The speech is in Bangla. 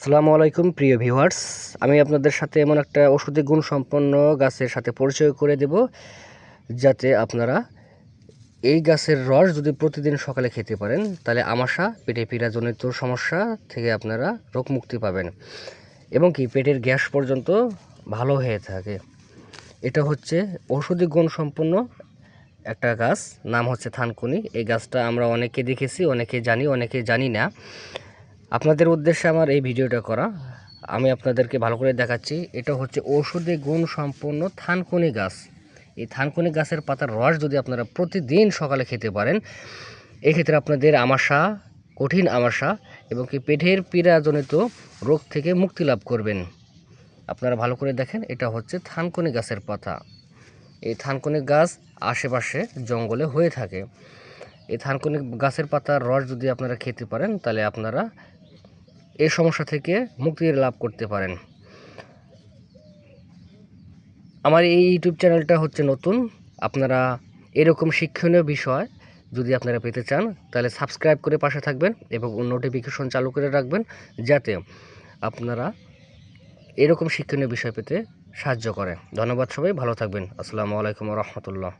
আসসালামু আলাইকুম, প্রিয় ভিউয়ার্স। আমি আপনাদের সাথে এমন একটা ওষুধি গুণ সম্পন্ন গাছের সাথে পরিচয় করে দেব, যাতে আপনারা এই গাছের রস যদি প্রতিদিন সকালে খেতে পারেন, তাহলে আমাশা পেটে পীড়াজনিত সমস্যা থেকে আপনারা রোগ মুক্তি পাবেন এবং কি পেটের গ্যাস পর্যন্ত ভালো হয়ে থাকে। এটা হচ্ছে ঔষধি গুণ সম্পন্ন একটা গাছ, নাম হচ্ছে থানকুনি। এই গাছটা আমরা অনেকে দেখেছি, অনেকে জানি অনেকে জানি না। আপনাদের উদ্দেশ্যে আমার এই ভিডিওটা করা। আমি আপনাদেরকে ভালো করে দেখাচ্ছি। এটা হচ্ছে ঔষধি গুণ সম্পন্ন থানকুনি গাছ। এই থানকুনি গাছের পাতার রস যদি আপনারা প্রতিদিন সকালে খেতে পারেন, এক্ষেত্রে আপনাদের আমাশা, কঠিন আমাশা এবং কি পেটের পীড়াজনিত রোগ থেকে মুক্তি লাভ করবেন। আপনারা ভালো করে দেখেন, এটা হচ্ছে থানকুনি গাছের পাতা। এই থানকুনি গাছ আশেপাশে জঙ্গলে হয়ে থাকে। এই থানকুনি গাছের পাতার রস যদি আপনারা খেতে পারেন, তাহলে আপনারা এই সমস্যা থেকে মুক্তি লাভ করতে পারেন। আমার এই ইউটিউব চ্যানেলটা হচ্ছে নতুন। আপনারা এরকম শিক্ষণীয় বিষয় যদি আপনারা পেতে চান, তাহলে সাবস্ক্রাইব করে পাশে থাকবেন এবং নোটিফিকেশন চালু করে রাখবেন, যাতে আপনারা এরকম শিক্ষণীয় বিষয় পেতে সাহায্য করে ধন্যবাদ সবাই, ভালো থাকবেন। আসসালামু আলাইকুম রহমতুল্লাহ।